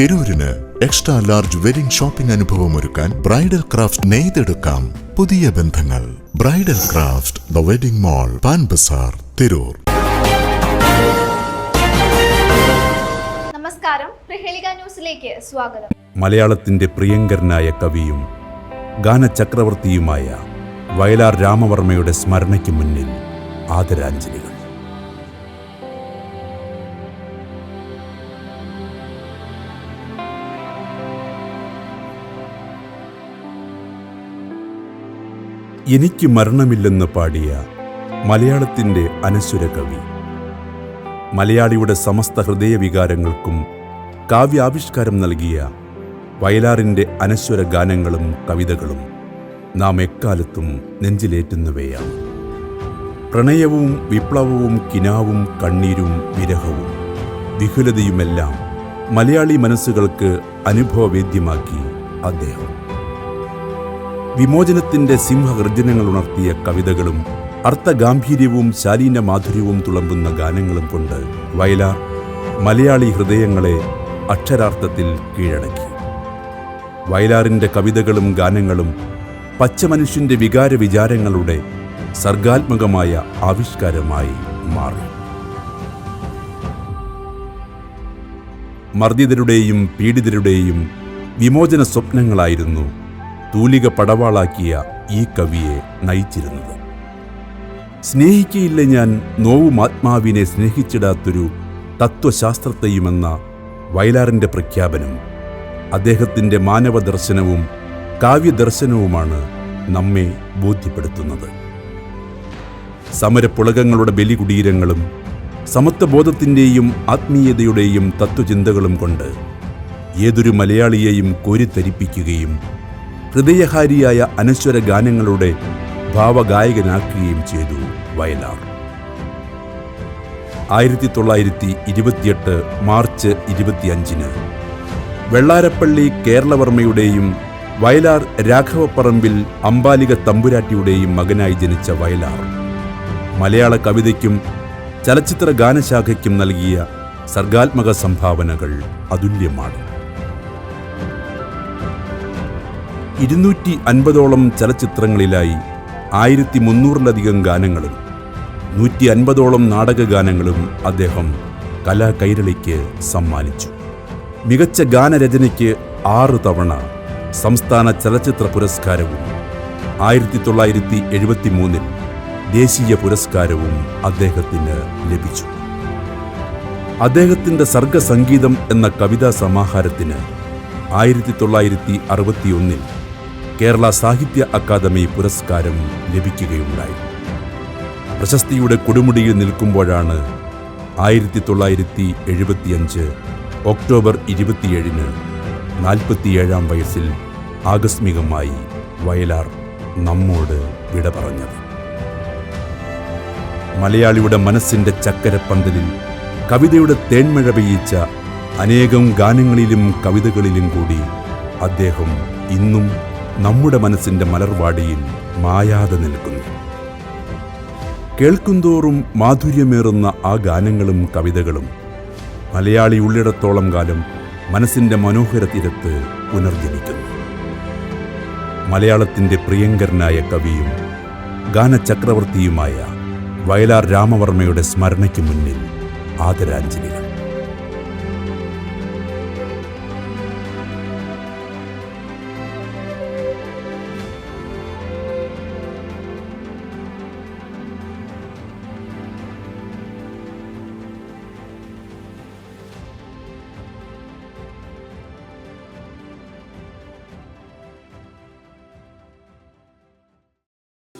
തിരൂരിന് extra large wedding shopping അനുഭവം ഒരുക്കാൻ bridal craft നെയ്തെടുക്കാം. പുതിയ ബന്ധങ്ങൾ. Bridal craft the wedding mall Pan Bazaar Tirur. നമസ്കാരം. പ്രഹേളിക ന്യൂസിലേക്ക് സ്വാഗതം. മലയാളത്തിന്റെ പ്രിയങ്കരനായ കവിയും ഗാനചക്രവർത്തിയുമായ വയലാർ രാമവർമ്മയുടെ സ്മരണയ്ക്ക് മുന്നിൽ ആദരാഞ്ജലികൾ. എനിക്ക് മരണമില്ലെന്ന് പാടിയ മലയാളത്തിന്റെ അനശ്വര കവി. മലയാളിയുടെ സമസ്ത ഹൃദയവികാരങ്ങൾക്കും കാവ്യാവിഷ്കാരം നൽകിയ വയലാറിന്റെ അനശ്വര ഗാനങ്ങളും കവിതകളും നാം എക്കാലത്തും നെഞ്ചിലേറ്റുന്നവയാണ്. പ്രണയവും വിപ്ലവവും കിനാവും കണ്ണീരും വിരഹവും വിഹുലതയുമെല്ലാം മലയാളി മനസ്സുകൾക്ക് അനുഭവവേദ്യമാക്കി അദ്ദേഹം. വിമോചനത്തിന്റെ സിംഹഗർജനങ്ങൾ ഉണർത്തിയ കവിതകളും അർത്ഥഗാംഭീര്യവും ശാലീന മാധുര്യവും തുളമ്പുന്ന ഗാനങ്ങളും കൊണ്ട് വയലാർ മലയാളി ഹൃദയങ്ങളെ അക്ഷരാർത്ഥത്തിൽ കീഴടക്കി. വയലാറിന്റെ കവിതകളും ഗാനങ്ങളും പച്ചമനുഷ്യന്റെ വികാര വിചാരങ്ങളുടെ സർഗാത്മകമായ ആവിഷ്കാരമായി മാറി. മർദ്ദിതരുടെയും പീഡിതരുടെയും വിമോചന സ്വപ്നങ്ങളായിരുന്നു തൂലിക പടവാളാക്കിയ ഈ കവിയെ നയിച്ചിരുന്നത്. സ്നേഹിക്കയില്ല ഞാൻ നോവും ആത്മാവിനെ സ്നേഹിച്ചിടാത്തൊരു തത്വശാസ്ത്രത്തെയുമെന്ന വയലാറിന്റെ പ്രഖ്യാപനം അദ്ദേഹത്തിന്റെ മാനവദർശനവും കാവ്യദർശനവുമാണ് നമ്മെ ബോധ്യപ്പെടുത്തുന്നത്. സമരപ്പുളകങ്ങളുടെ ബലികുടീരങ്ങളും സമത്വബോധത്തിന്റെയും ആത്മീയതയുടെയും തത്വചിന്തകളും കൊണ്ട് ഏതൊരു മലയാളിയെയും കോരിത്തരിപ്പിക്കുകയും ഹൃദയഹാരിയായ അനശ്വര ഗാനങ്ങളുടെ ഭാവഗായകനാക്കുകയും ചെയ്തു വയലാർ. ആയിരത്തി തൊള്ളായിരത്തി ഇരുപത്തിയെട്ട് മാർച്ച് ഇരുപത്തിയഞ്ചിന് വെള്ളാരപ്പള്ളി കേരളവർമ്മയുടെയും വയലാർ രാഘവപ്പറമ്പിൽ അമ്പാലിക തമ്പുരാട്ടിയുടെയും മകനായി ജനിച്ച വയലാർ മലയാള കവിതയ്ക്കും ചലച്ചിത്ര ഗാനശാഖയ്ക്കും നൽകിയ സർഗാത്മക സംഭാവനകൾ അതുല്യമാണ്. ഇരുന്നൂറ്റി അൻപതോളം ചലച്ചിത്രങ്ങളിലായി ആയിരത്തി മുന്നൂറിലധികം ഗാനങ്ങളും നൂറ്റി അൻപതോളം നാടകഗാനങ്ങളും അദ്ദേഹം കലാകൈരളിക്ക് സമ്മാനിച്ചു. മികച്ച ഗാനരചനയ്ക്ക് ആറ് തവണ സംസ്ഥാന ചലച്ചിത്ര പുരസ്കാരവും ആയിരത്തി തൊള്ളായിരത്തി എഴുപത്തി മൂന്നിൽ ദേശീയ പുരസ്കാരവും അദ്ദേഹത്തിന് ലഭിച്ചു. അദ്ദേഹത്തിന്റെ സർഗസംഗീതം എന്ന കവിതാ സമാഹാരത്തിന് ആയിരത്തി തൊള്ളായിരത്തി അറുപത്തിയൊന്നിൽ കേരള സാഹിത്യ അക്കാദമി പുരസ്കാരം ലഭിക്കുകയുണ്ടായി. പ്രശസ്തിയുടെ കൊടുമുടിയിൽ നിൽക്കുമ്പോഴാണ് ആയിരത്തി തൊള്ളായിരത്തി എഴുപത്തിയഞ്ച് ഒക്ടോബർ ഇരുപത്തിയേഴിന് നാൽപ്പത്തിയേഴാം വയസ്സിൽ ആകസ്മികമായി വയലാർ നമ്മോട് വിട പറഞ്ഞത്. മലയാളിയുടെ മനസ്സിന്റെ ചക്കരപ്പന്തലിൽ കവിതയുടെ തേന്മഴ പെയ്യിച്ച അനേകം ഗാനങ്ങളിലും കവിതകളിലും കൂടി അദ്ദേഹം ഇന്നും നമ്മുടെ മനസ്സിന്റെ മലർവാടിയിൽ മായാതെ നിൽക്കുന്നു. കേൾക്കുന്തോറും മാധുര്യമേറുന്ന ആ ഗാനങ്ങളും കവിതകളും മലയാളി ഉള്ളിടത്തോളം കാലം മനസ്സിന്റെ മനോഹര തീരത്ത് പുനർജനിക്കുന്നു. മലയാളത്തിന്റെ പ്രിയങ്കരനായ കവിയും ഗാനചക്രവർത്തിയുമായ വയലാർ രാമവർമ്മയുടെ സ്മരണയ്ക്ക് മുന്നിൽ ആദരാഞ്ജലികൾ.